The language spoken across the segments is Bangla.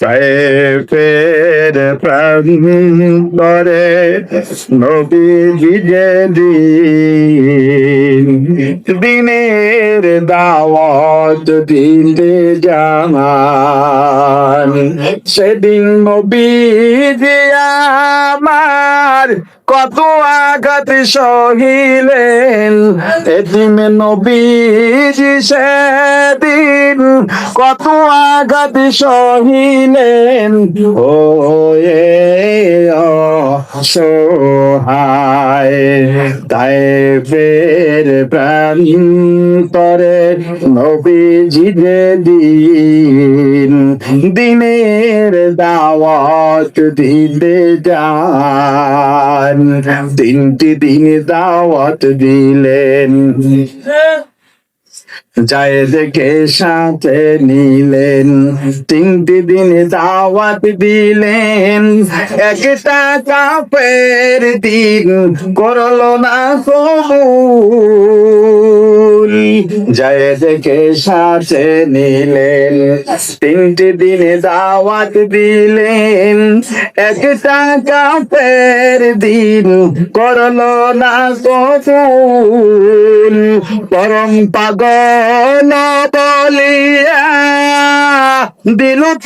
সাইফের প্রান্তরে নবীজি যে দিন। দিনের দাওয়াত দিতে জানান। সেদিন নবীজি আমার কত আঘাত সহিলেন? এদিন নবীজি সেদিন কত আঘাত সহিলেন? ও এ সহায় তাই ফের প্রান্তরে নবীজি দিন দিনের দাওয়াত দিতে যান তিনটি দিন দাওয়াত দিলেন যায় দেখে সাথে নিলেন। তিনটি দিন দাওয়াত দিলেন। একটা কাপের দিন করল না কবুল। যায় দেখে সাথে নিলেন। তিনটি দিন দাওয়াত দিলেন। একটা কাপের দিন করল না কবুল। পরম পাগল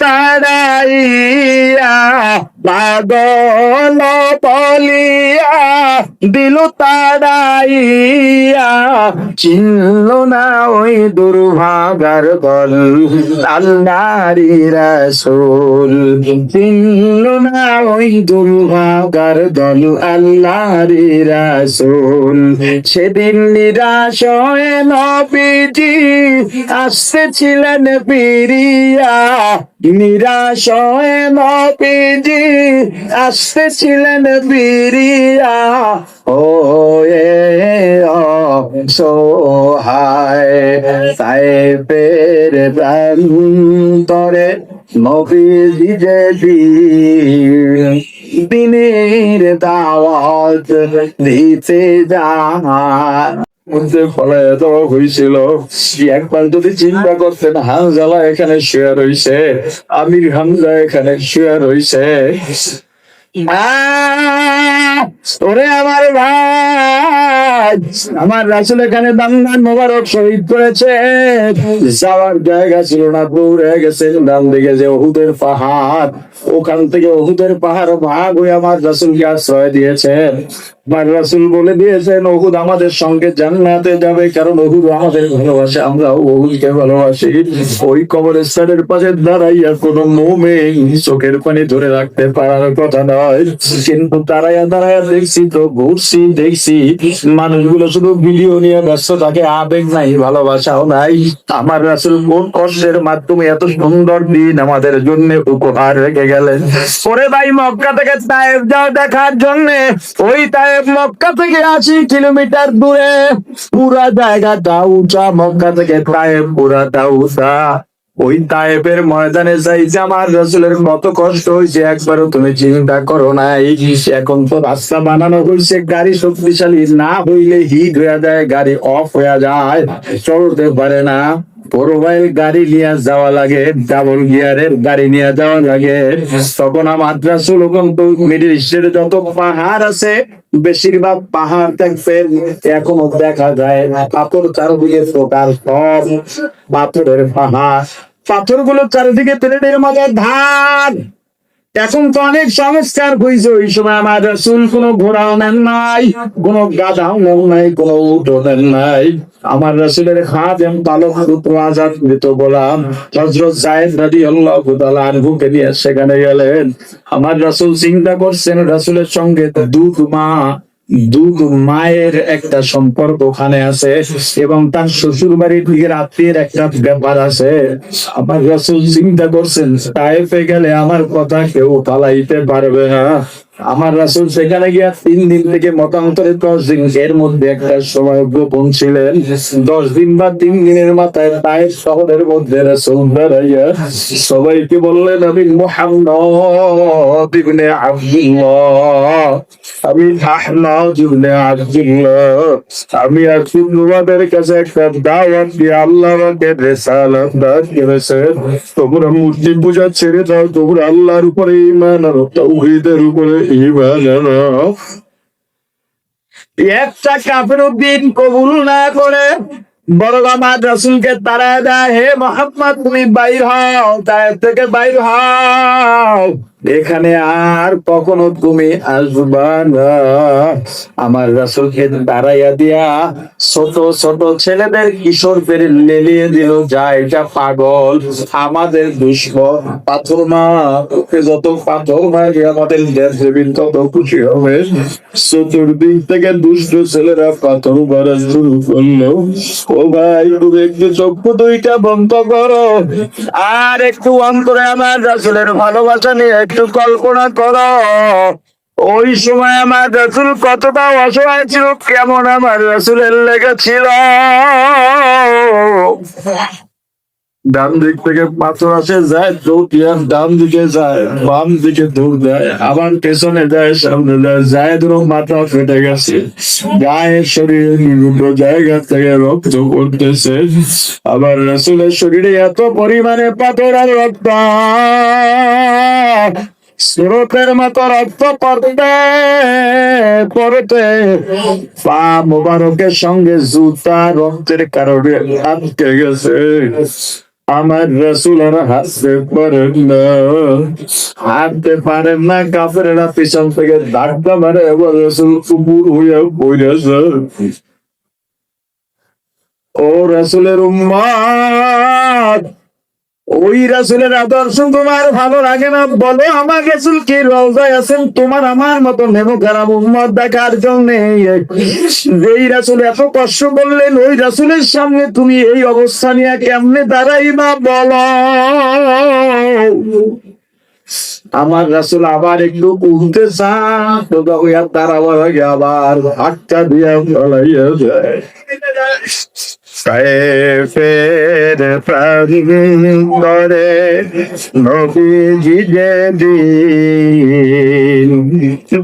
তাড়াইয়া পাগল বলিয়া দিল তাড়াইয়া, চিনল না ওই দুর্ভাগার দল আল্লাহরি রাসূল। চিনল না ওই দুর্ভাগার দল আল্লাহরি রাসূল। সেদিন নিরাশ নবীজি আসতেছিলেন ফিরিয়া নিরাশ নবীজি আসতেছিলেন ফিরিয়া ও এ সহায় সাহেবের প্রান্তরে নবীজি যে দিনের দাওয়াত দিতে যান। মধ্যে হয়েছিল একবার যদি চিন্তা করতেন এখানে শুয়ে রয়েছে আমির হামজা এখানে শুয়ে রয়েছে আমার আমার রাসুল এখানে দান্দান মোবারক শহীদ করেছে। যাওয়ার জায়গা ছিল না, দৌড়ে গেছে ডান দিকে যে ওহুদের পাহাড়, ওখান থেকে ওহুদের পাহাড় ভাগ হয়ে আমার রাসুলকে আশ্রয় দিয়েছেন আমার রাসুল বলে দিয়েছেন আমাদের সঙ্গে জান্নাতে যাবে, কারণ আমাদের ভালোবাসে আমরা ভালোবাসি। ওই পাশে দাঁড়াইয়া চোখের পানি ধরে রাখতে পারার কথা নয়। কিন্তু দাঁড়াইয়া দাঁড়াইয়া দেখছি তো, ঘুরছি, দেখছি মানুষগুলো শুধু ভিডিও নিয়ে ব্যস্ত থাকে, আবেগ নাই, ভালোবাসাও নাই। আমার রাসুল কোন কষ্টের মাধ্যমে এত সুন্দর দিন আমাদের জন্য উপহার রেখে গেলেন? ওরে ভাই, মক্কা থেকে তায়েব যাও দেখার জন্য ওই তায়েব মক্কা থেকে আশি কিলোমিটার দূরে। পুরা জায়গাটা উঁচা মক্কা থেকে তায়েব পুরাটা উঁচা ওই তায়েবের ময়দানে যাইতে আমার রসুলের কত কষ্ট হয়েছে, একবারও তুমি চিন্তা করো না, এই এখন তো রাস্তা বানানো হয়েছে, গাড়ি শক্তিশালী না হইলে হিট হয়ে যায়, গাড়ি অফ হয়ে যায়, চলতে পারে না। প্রোফাইল গাড়ি নিয়ে যাওয়া লাগে, ডাবল গিয়ারের গাড়ি নিয়ে যাওয়া লাগে। তখন আমার কিন্তু মিডিল ইস্টের যত পাহাড় আছে, বেশিরভাগ পাহাড় দেখবেন এখনও দেখা যায় পাথর চারদিকে প্রকার সব পাথরের পাহাড়। পাথরগুলো চারিদিকে ট্রেনের মাঝে ধান এখন তো অনেক সংস্কার হয়েছে ওই সময় আমার রসুল কোনো ঘোড়াও নেন নাই, কোনো গাধাও নেন নাই, কোনো উঠো নেন নাই। আমার রসুলের খাদেম তালক পুত্র আজাদ মৃত বলাম হজরত জায়েদ রাদি আল্লাহ আনহুকে নিয়ে সেখানে গেলেন। আমার রসুল চিন্তা করছেন রসুলের সঙ্গে দুধ মা দুধ মায়ের একটা সম্পর্ক ওখানে আছে এবং তার শ্বশুর বাড়ির দিকের আত্মীয়ের একটা ব্যাপার আছে। আমার রসুল চিন্তা করছেন তাইফে গেলে আমার কথা কেউ পালাইতে পারবে না। আমার রাসুল সেখানে গিয়া তিন দিন থেকে মতান্তরে দশ দিন এর মধ্যে একটা সময় গোপন ছিলেন। দশ দিন বা তিন দিনের মাথায় তাই শহরের মধ্যে রাসুল দাঁড়াইয়া সবাইকে বললেন আমি মোহাম্মদ ইবনে আব্দুল্লাহ। আমি আহমদ ইবনে আব্দুল্লাহ। আমি এখন তোমাদের কাছে একটা দাওয়াত দিয়ে আল্লাহ আমাকে রেসালাত দান করেছেন। তোমরা মূর্তি পূজা ছেড়ে দাও তোমরা আল্লাহর উপরে ইমান আনো তাওহীদের উপরে একটা কাফের দিন কবুল না করে বড় আমার রাসুলকে তারা দেয়, হে মোহাম্মদ, তুমি বাইর হও তার থেকে বাইর হও। এখানে আর কখনো তুমি আসবা না। আমার রাসুলকে দাঁড়াইয়া দিয়া ছোট ছোট ছেলেদের কিশোরদের লেলিয়ে দিল, যা, এটা পাগল, আমাদের দুশ্মন, পাথর মা যত পাথর মারি, আমাদের দেশবিন তত খুশি হবে। চতুর্দিক থেকে দুষ্ট ছেলেরা পাথর মারা শুরু করল। ও ভাই, তুমি একটু চক্ষু দুইটা বন্ধ করো। আর একটু অন্তরে আমার রাসুলের ভালোবাসা নিয়ে একটু কল্পনা করো। ওই সময় আমার রসুল কতটা অসহায় ছিল কেমন আমার লেগে লেগেছিল ডান দিক থেকে পাথর আসে, যায় দৌড়িয়ার ডান দিকে যায়, বাম দিকে দৌড় দেয়, আবার পেছনে যায় সামনে যায় ধরো মাথা ফেটে গেছে। গায়ের শরীরে বিভিন্ন জায়গা থেকে রক্ত পড়তেছে। আবার রসুলের শরীরে এত পরিমাণে পাথর আর রক্ত। স্রোতের মতো রক্ত পড়তে পড়তে। পা মোবারকের সঙ্গে জুতা রক্তের কারণে আটকে গেছে। আমার রসুলের হাসতে পারেন না। হাঁটতে পারেন না কাফেরা পিছন থেকে ধাক্কা মারে এবার রসুল কুকুর হয়ে পড়েছে ও রসুলের উম্মাদ ওই রাসুলের আদর্শ তোমার ভালো লাগে না? বলো রাসুল কি রওজায় আছেন তোমার আমার মতো নেমো খারাপ উম্মত দেখার জন্য। যেই রাসুল এত কষ্ট করলেন, ওই রাসুলের সামনে তুমি এই অবস্থা নিয়ে কেমনে দাঁড়াইবা বলো? আমার রাসুল আবার একটু উঠতে চান তো ওই আর দাঁড়াবার আবার হাতটা দিয়ে যে দিন।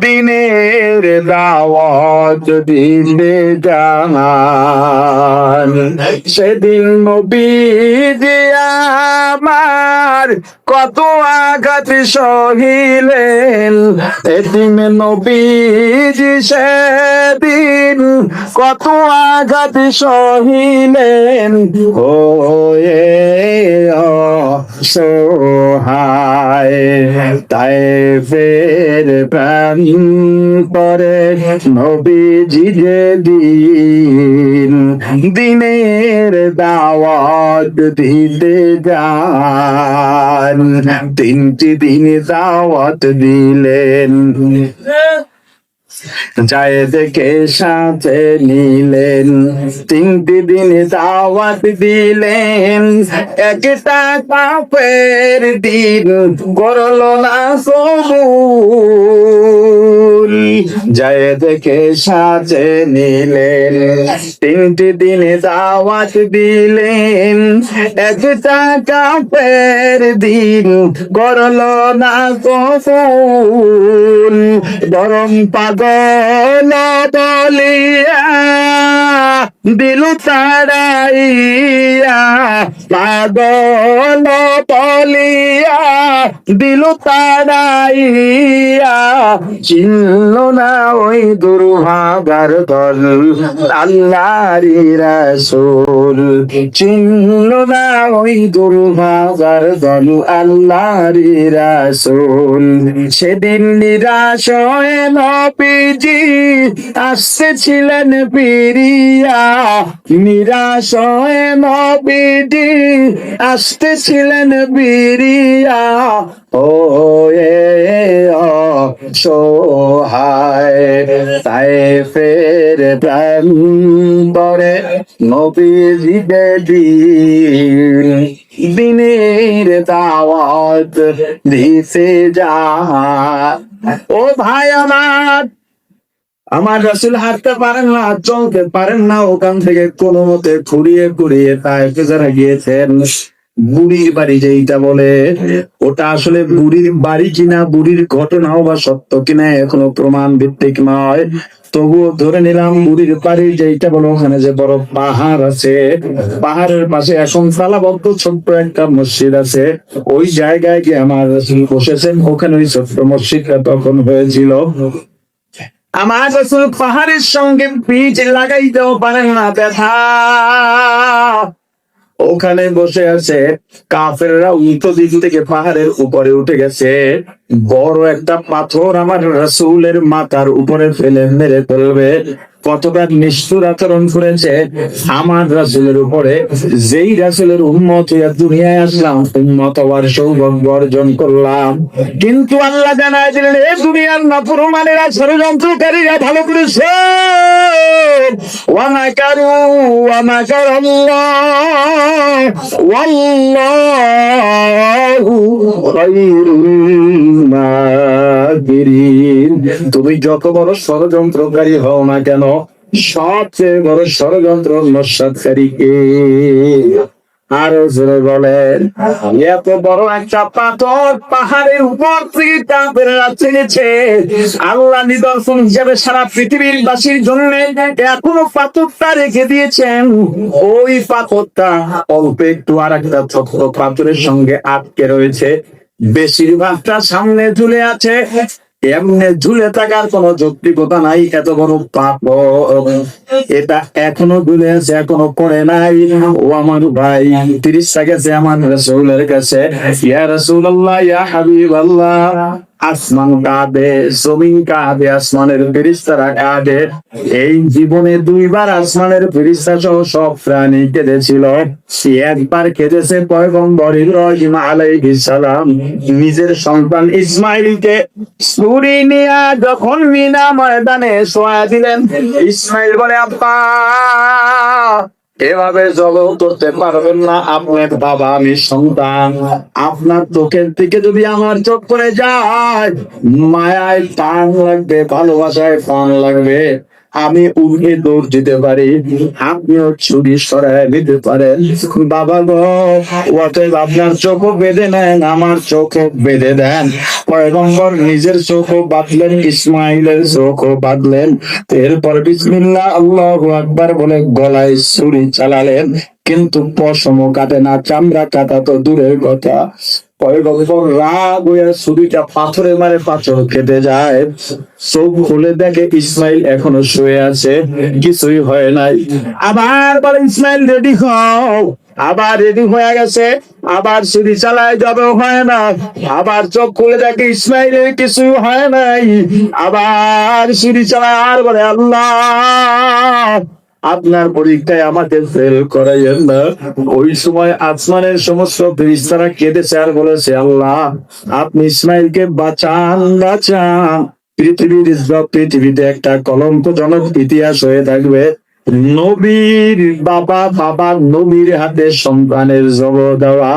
দিনের দাওয়াত দিলে জানান সেদিন নবীজি আমার কত আঘাত সহিলেন। এদিন নবীজি সেদিন কত আঘাত সহিলেন। হয়ে সোহায় তাই ফের প্রাণ পরে নবীজি যে দিন দিনের দাওয়াত দিতে যান, তিনটি দিন দাওয়াত দিলেন। যায় দেখে সাথে নিলেন তিনটি দিন দাওয়াত দিলেন। একটা কাপের দিন করল না কবুল যায় দেখে সাথে নিলেন, তিনটি দিন দাওয়াত দিলেন। একটা কাপের দিন করল না কবুল বরং পাগল বলিয়া দিল তারাইয়া পাগল বলিয়া দিল তারাইয়া চিনল না ওই দুর্ভাগার দল, আল্লাহরি রাসূল। চিনল না ওই দুর্ভাগার দল, আল্লাহরি রাসূল। সেদিন নিরাশ হয়ে নবীজি আসতেছিলেন পিরিয়া। নিরাশ হয়ে নবীজি আসতেছিলেন পিরিয়া। ও, এ সোহায় তাই ফের প্রাণ বরে নবীজি দিন দিনের দাওয়াত দিছে যা। ও ভাই আমার আমার রসুল হাঁটতে পারেন না চলতে পারেন না, ওখান থেকে কোনো মতে ঘুরিয়ে ঘুরিয়ে তাইফে যারা গিয়েছেন। বুড়ির বাড়ি যেইটা বলে, ওটা আসলে বুড়ির বাড়ি কিনা, বুড়ির ঘটনাও বা সত্য কিনা এখনও প্রমাণ ভিত্তিক নয়। তবুও ধরে নিলাম, বুড়ির বাড়ি যেইটা বলো, ওখানে যে বড় পাহাড় আছে, পাহাড়ের পাশে এখন তালাবদ্ধ ছোট্ট একটা মসজিদ আছে। ওই জায়গায় গিয়ে আমার বসেছেন, ওখানে ওই ছোট্ট মসজিদটা তখন হয়েছিল। আমার রসুল পাহাড়ের সঙ্গে পিঠ লাগাইতেও পারেন না ব্যথা। ওখানে বসে আছে, কাফেররা উল্টো দিক থেকে পাহাড়ের উপরে উঠে গেছে। বড় একটা পাথর আমার রসুলের মাথার উপরে ফেলে মেরে ফেলবে। কতটা নিষ্ঠুর আচরণ করেছে আমার রাসুলের উপরে, যেই রাসুলের উন্মত দুনিয়ায় আসলাম উন্মত হওয়ার সৌভাগ্য অর্জন করলাম। কিন্তু আল্লাহ জানায় দিলেন, এ দুনিয়ার নাফরমানেরা ষড়যন্ত্রকারীরা ভালো করেছে তুমি যত বড় ষড়যন্ত্রকারী হও না কেন সবচেয়ে বড় ষড়যন্ত্র নস্বাদকারী কে আরও জোরে বলেন এত বড় একটা পাথর পাহাড়ের উপর থেকে কাপের ছেড়েছে আল্লাহ নিদর্শন হিসাবে সারা পৃথিবীর বাসীর জন্য এখনও পাথরটা রেখে দিয়েছেন। ওই পাথরটা অল্প একটু আর একটা ছোট্ট পাথরের সঙ্গে আটকে রয়েছে। বেশিরভাগটা সামনে ঝুলে আছে। এমনি ঝুলে থাকার কোন যৌক্তিকতা নাই, এত বড় পাপ। এটা এখনও ঝুলে আছে এখনও পড়ে নাই। ও আমার ভাই তিরিশটা গেছে আমার রসুলের কাছে, ইয়া রসুল্লাহ ইয়া হাবিব আল্লাহ আসমান কাঁদে, জমিন কাঁদে, আসমানের ফেরিস্তারা কাঁদে। এই জীবনে দুইবার আসমানের ফেরিস্তা সহ সব প্রাণী কেঁদেছিল। সে একবার কেঁদেছে পয়গম্বর ইব্রাহিম সালাম। নিজের সন্তান ইসমাইলকে ছুরি নিয়ে যখন মিনা ময়দানে শোয়া দিলেন, ইসমাইল বলে, আব্বা এভাবে জবাব করতে পারবেন না আপনার বাবা, আমি সন্তান। আপনার চোখের দিকে যদি আমার চোখ করে যায়, মায়ায় টান লাগবে, ভালোবাসায় টান লাগবে। আমি উঠে দৌড় দিতে পারি। আপনিও ছুরি সরাই দিতে পারেন। বাবা গো, অতএব আপনার চোখও বেঁধে নেন, আমার চোখও বেঁধে দেন। পয়গম্বর নিজের চোখও বাঁধলেন, ইসমাইলের চোখও বাঁধলেন। এরপর বিসমিল্লাহ, আল্লাহ আকবার বলে গলায় ছুরি চালালেন। কিন্তু পশমও কাটে না, চামড়া কাটা তো দূরের কথা। পয়গম্বর রাগ হইয়া ছুরিটা মারে পাথর কেটে যায়। চোখ খুলে দেখে ইসমাইল এখনও শুয়ে আছে, কিছুই হয় নাই। আবার বলে, ইসমাইল রেডি হও। আবার রেডি হয়ে গেছে, আবার ছুরি চালায় যাবে হয় না। আবার চোখ খুলে দেখে ইসমাইলের কিছু হয় নাই। আবার ছুরি চালায়, আর বলে, আল্লাহ! আপনার পরীক্ষায় আমাদের ফেল করাইয়েন না। ওই সময় আসমানের সমস্ত ফেরিস্তারা কেঁদেছে আর বলেছে, আল্লাহ, আপনি ইসমাইলকে বাঁচান বাঁচান। পৃথিবীর পৃথিবীতে একটা কলঙ্কজনক ইতিহাস হয়ে থাকবে। নবীর বাবা বাবা নবীর হাতে সন্তানের জব দেওয়া।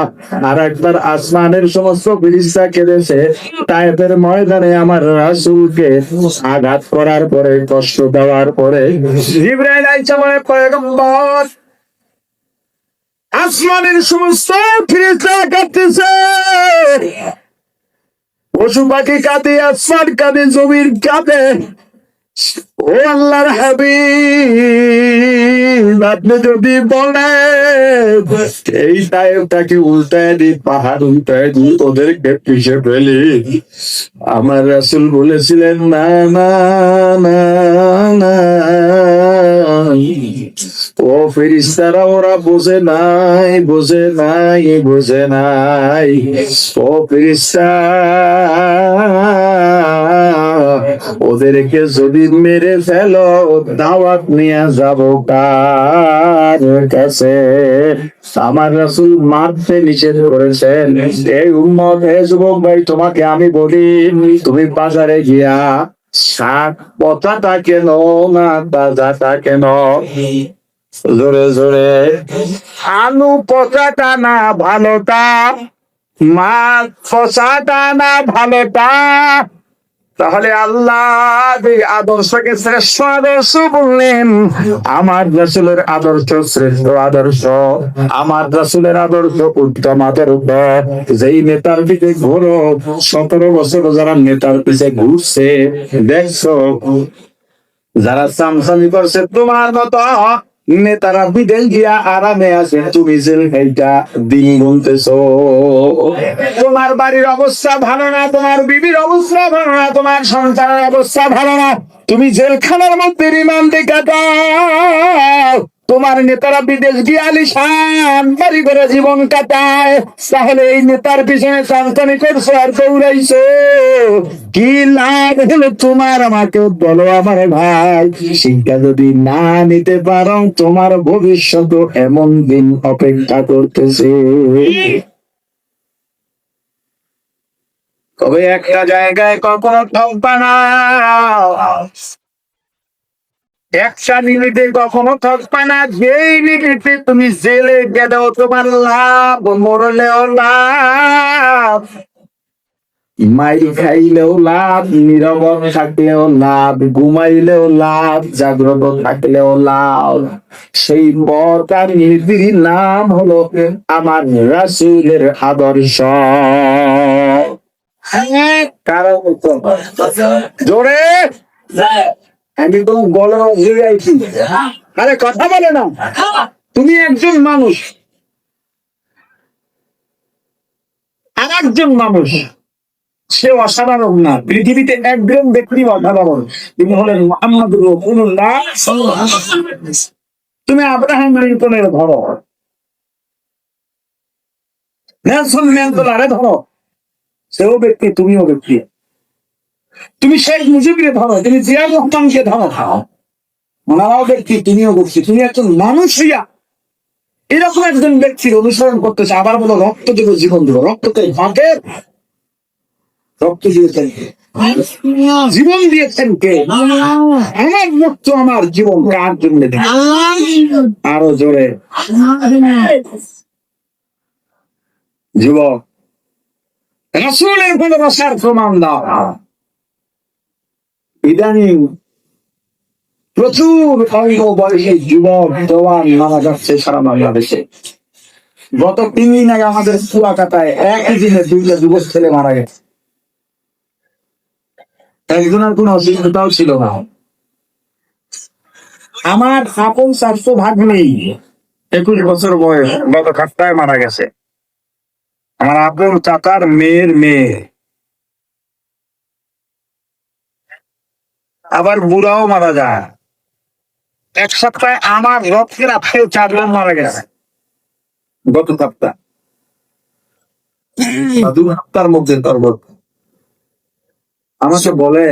আর একবার আসমানের সমস্ত ফিরিস্তা কেঁদেছে। তাইফের ময়দানে আমার রাসূলকে আঘাত করার পরে, কষ্ট দেওয়ার পরে আসমানের সমস্ত ফিরিস্তা কাঁদতেছে। পশু পাখি কাঁদে, আসমান কাঁদে, জমির কাঁদে। আল্লাহর হাবিব, আপনি যদি বলেন, এই উল্টায় দিই পাহাড় উল্টায় ওদেরকে পিছিয়ে ফেলি। আমার রাসুল বলেছিলেন, না না না না। ও ফেরিস্তারা ওরা বোঝে নাই বোঝে নাই বোঝে নাই। ও ফেরিস্তা ওদেরকে যদি মেরে ফেলো, দাওয়াত নিয়ে যাব কার কাছে? আমার রাসূল মারতে নিষেধ করেছেন। এই উম্মত, হে যুবক ভাই, তোমাকে আমি বলি, তুমি বাজারে গিয়া শাক পচাটা কেন না তাজাটা কেন? জোরে জোরে। আলু পচাটা না ভালোটা, মাছ পচাটা না ভালোটা তাহলে আল্লাহ আদর্শকে শ্রেষ্ঠ আদর্শ বললেন, আমার রাসুলের আদর্শ শ্রেষ্ঠ আদর্শ, আমার রাসুলের আদর্শ উত্তম আদর্শ যেই নেতার পিছে ঘোরো, সতেরো বছর যারা নেতার পিছে ঘুরছে, দেখছ, যারা সামসামি করছে, তোমার মতো নেতারা বিদেশ গিয়া আরামে আছে তুমি দিন গুনতেছ। তোমার বাড়ির অবস্থা ভালো না, তোমার বিবির অবস্থা ভালো না, তোমার সন্তানের অবস্থা ভালো না। তুমি জেলখানার মধ্যে রিমান্ডে কাটাও। তোমার নেতারা বিদেশ গিয়ে আলিশান, বাড়ি করে জীবন কাটায়। তাহলে এই নেতার পিছনে চান্তানি করছ আর দৌড়াইছো। কি লাভ হলো তোমার আমাকে? বলো আমার ভাই, শিক্ষা যদি না নিতে পারো, তোমার ভবিষ্যৎ এমন দিন অপেক্ষা করতেছে। তবে একটা জায়গায় কখনো ঠকবা না। একটা মিনিটে কখনো থাকবে না যেই মিনিটে তুমি জেলে গেলেও তোমার লাভ মরলেও লাভ। মাইল খাইলেও লাভ নীরব থাকলেও লাভ ঘুমাইলেও লাভ জাগ্রত থাকলেও লাভ। সেই পথ আর নাম হলো আমার রাসুলের আদর্শ। কারণ জোরে। আমি তো গলার আইছি। আরে কথা বলে না। তুমি একজন মানুষ। আর একজন মানুষ। সে অসাধারণ না। পৃথিবীতে একজন ব্যক্তি অসাধারণ। তিনি হলেন মোহাম্মদ রসুল্লাহ তুমি আব্রাহাম লিঙ্কনের ধরো। নেলসন ম্যান্ডেলারে ধরো। সেও ব্যক্তি তুমিও ব্যক্তি। তুমি শেখ মুজিবকে ধরো তুমি জিয়া রহমানকে ধরো। খাও ওনারাও ব্যক্তি তুমিও ব্যক্তি তুমি একজন মানুষ হইয়া এরকম একজন ব্যক্তির অনুসরণ করতেছে আবার বলো রক্ত দেবো জীবন দেবো রক্তকে ফাঁকে রক্ত দিয়েছেন জীবন দিয়েছেন কে? আমার রক্ত আমার জীবন কার জন্য আরও জোরে। যুবক রাসূলের ভালোবাসার প্রমাণ দাও। ইদানিং প্রচুর অল্প বয়সী যুবক, জওয়ান মারা যাচ্ছে সারা বাংলাদেশে। গত তিন দিন আগে আমাদের কুয়াকাটায় একই দিনে দুইটা যুবক ছেলে মারা গেছে। একজনের কোনো অসুবিধাও ছিল না। আমার আপন চারশো ভাগ নেই। একুশ বছর বয়স গত কাটটায় মারা গেছে। আমার আপন চাচার মেয়ের মেয়ে। আবার বুড়াও মারা যায়। এক সপ্তাহে আমার রক্তের আত্মীয় চারজন মারা গেছে। গত সপ্তাহ। দু সপ্তাহের মধ্যে সর্বোচ্চ আমাকে বলে,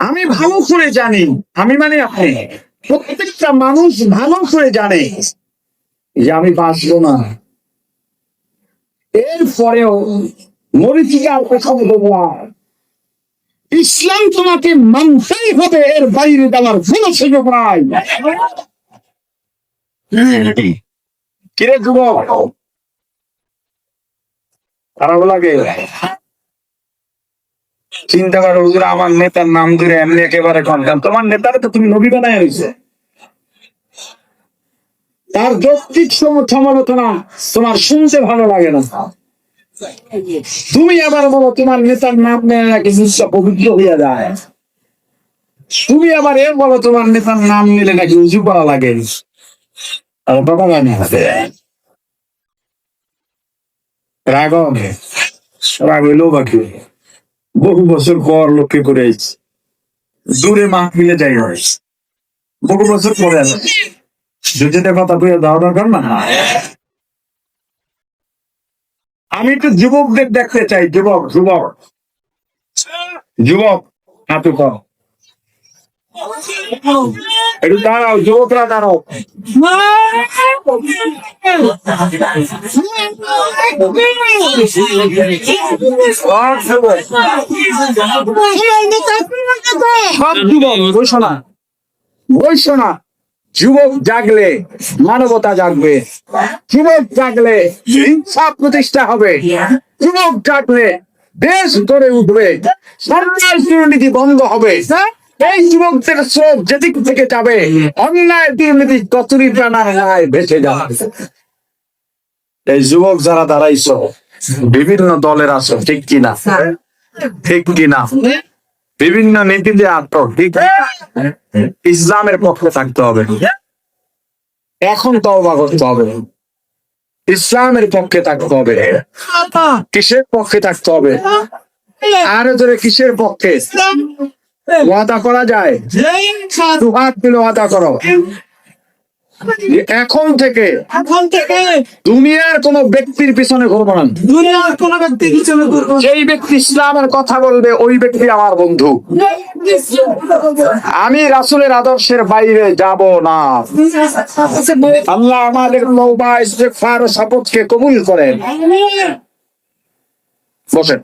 আমি ভালো করে জানি। আমি মানে আপনি প্রত্যেকটা মানুষ ভালো করে জানে যে আমি বাঁচবো না। এরপরেও মরিচিকার কথা বলব না ইসলাম তোমাকে মানতেই হবে, এর বাইরে দেওয়ার কোনো সুযোগ নাই। কিরে যুবক? খারাপ লাগে? চিন্তা করো, হুজুর, আমার নেতার নাম ধরে এমনি একেবারে কনকাম তোমার নেতারে তো তুমি নবী বানায় হয়েছে তার যৌক্তিক সম- সমালোচনা তোমার শুনতে ভালো লাগে না। তুমি আবার বলো, তোমার নেতার নাম নেয় নাকি, নিশ্চয় পবিত্র হইয়া যায়। তুমি আবার এ বলো, তোমার নেতার নাম নিলে নাকি উঁচু করা লাগে। আর বাবা গানি হাতে রাগ হবে। রাগ বাকি বহু বছর পর লক্ষ্য করে দূরে মা মিলে যাই হয়। বহু বছর পরে দুজনে কথা কইয়া দেওয়া দরকার না। আমি একটু যুবকদের দেখতে চাই যুবক যুবক। যুবক হাতু কর একটু দাঁড়াও যুবকরা দাঁড়াও। সব যুবক না বৈশ্য না যুবক জাগলে মানবতা জাগবে। যুবক জাগলে ইনসাফ প্রতিষ্ঠা হবে। যুবক জাগলে দেশ গড়ে উঠবে। সরকার দুর্নীতি বন্ধ হবে। এই যুবকদের স্রোত যেদিক থেকে যাবে অন্যায় দুর্নীতি কচুরি প্রাণার গায়ে ভেসে যাবে। এই যুবক যারা দাঁড়াইছ বিভিন্ন দলের আছো ঠিক কিনা? ঠিক কিনা? বিভিন্ন নীতিতে আত্মহিক ইসলামের পক্ষে থাকতে হবে। এখন তওবা করতে হবে। ইসলামের পক্ষে থাকতে হবে। কিসের পক্ষে থাকতে হবে? আরও ধরে কিসের পক্ষে? ওয়াদা করা যায়? দু হাত মিলে ওয়াদা করো। এখন থেকে এখন থেকে দুনিয়ার কোন ব্যক্তির পিছনে ঘুরবো না। দুনিয়ার কোন ব্যক্তি পিছনে যেই ব্যক্তি ইসলামের কথা বলবে ওই ব্যক্তি আমার বন্ধু। আমি রাসুলের আদর্শের বাইরে যাব না। আল্লাহ আমাদের নৌবা ইস্তেগফার ও সাপোর্টকে কবুল করেন। বসেন।